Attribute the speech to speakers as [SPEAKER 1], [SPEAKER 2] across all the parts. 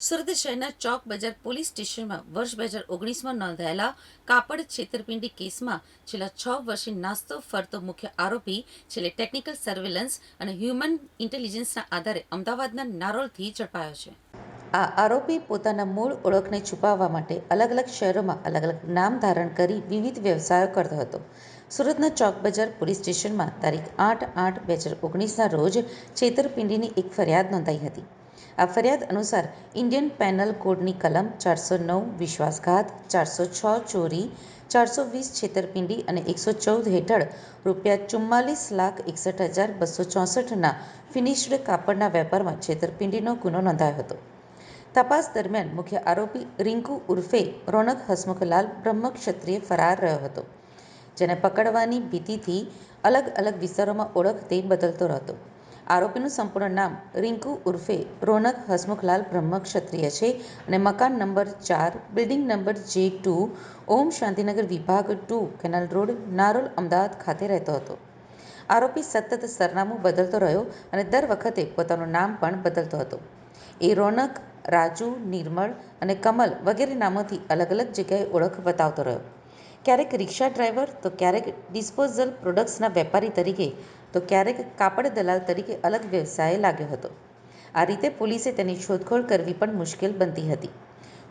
[SPEAKER 1] સુરત શહેરના ચોક બજાર પોલીસ સ્ટેશનમાં વર્ષ બે હજાર ઓગણીસમાં નોંધાયેલા કાપડ છેતરપિંડી કેસમાં છેલ્લા છ વર્ષથી નાસ્તો ફરતો મુખ્ય આરોપી છેલ્લે ટેકનિકલ સર્વેલન્સ અને હ્યુમન ઇન્ટેલિજન્સના આધારે અમદાવાદના નારોલથી ઝડપાયો છે.
[SPEAKER 2] આ આરોપી પોતાના મૂળ ઓળખને છુપાવવા માટે અલગ અલગ શહેરોમાં અલગ અલગ નામ ધારણ કરી વિવિધ વ્યવસાયો કરતો હતો. સુરતના ચોક બજાર પોલીસ સ્ટેશનમાં તારીખ આઠ આઠ બે હજાર ઓગણીસના રોજ છેતરપિંડીની એક ફરિયાદ નોંધાઈ હતી. આ ફરિયાદ અનુસાર ઇન્ડિયન પેનલ કોડની કલમ ચારસો નવ, વિશ્વાસઘાત, ચારસો છ ચોરી, ચારસો વીસ છેતરપિંડી અને એકસો ચૌદ હેઠળ રૂપિયા ચુમ્માલીસ લાખ એકસઠ હજાર બસો ચોસઠના ફિનિશ્ડ કાપડના વેપારમાં છેતરપિંડીનો ગુનો નોંધાયો હતો. તપાસ દરમિયાન મુખ્ય આરોપી રિંકુ ઉર્ફે રોનક હસમુખલાલ બ્રહ્મક્ષત્રિય ફરાર રહ્યો હતો, જેને પકડવાની ભીતિથી અલગ અલગ વિસ્તારોમાં ઓળખ તે બદલતો હતો આરોપીનું સંપૂર્ણ નામ રિંકુ ઉર્ફે રોનક હસમુખલાલ બ્રહ્મક્ષત્રિય છે અને મકાન નંબર ચાર, building number J two, Om Shantinagar વિભાગ two, canal road, Narol, Ahmedabad ખાતે રહેતો હતો. આરોપી સતત સરનામું બદલતો રહ્યો અને દર વખતે પોતાનું નામ પણ બદલતો હતો. એ રોનક, રાજુ, નિર્મળ અને કમલ વગેરે નામોથી અલગ અલગ જગ્યાએ ઓળખ બતાવતો રહ્યો. ક્યારેક રિક્ષા ડ્રાઈવર તો ક્યારેક ડિસ્પોઝલ પ્રોડક્ટ્સના વેપારી તરીકે તો ક્યારેક કાપડ દલાલ તરીકે અલગ વ્યવસાયે લાગ્યો હતો. આ રીતે પોલીસે તેની શોધખોળ કરવી પણ મુશ્કેલ બનતી હતી.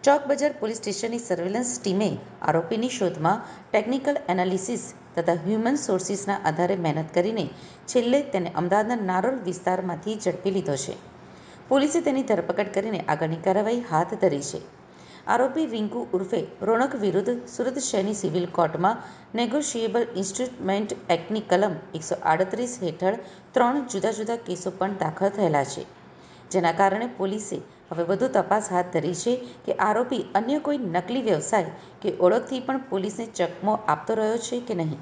[SPEAKER 2] ચોક બજાર પોલીસ સ્ટેશનની સર્વેલન્સ ટીમે આરોપીની શોધમાં ટેકનિકલ એનાલિસિસ તથા હ્યુમન સોર્સિસના આધારે મહેનત કરીને છેલ્લે તેને અમદાવાદના નારોલ વિસ્તારમાંથી ઝડપી લીધો છે. પોલીસે તેની ધરપકડ કરીને આગળની કાર્યવાહી હાથ ધરી છે. આરોપી રિંકુ ઉર્ફે રોનક વિરુદ્ધ સુરત શહેરની સિવિલ કોર્ટમાં નેગોશિયેબલ ઇન્સ્ટ્રુમેન્ટ એક્ટની કલમ એકસો આડત્રીસ હેઠળ ત્રણ જુદા જુદા કેસો પણ દાખલ થયેલા છે. જેના કારણે પોલીસે હવે વધુ તપાસ હાથ ધરી છે કે આરોપી અન્ય કોઈ નકલી વ્યવસાય કે ઓળખથી પણ પોલીસને ચકમો આપતો રહ્યો છે કે નહીં.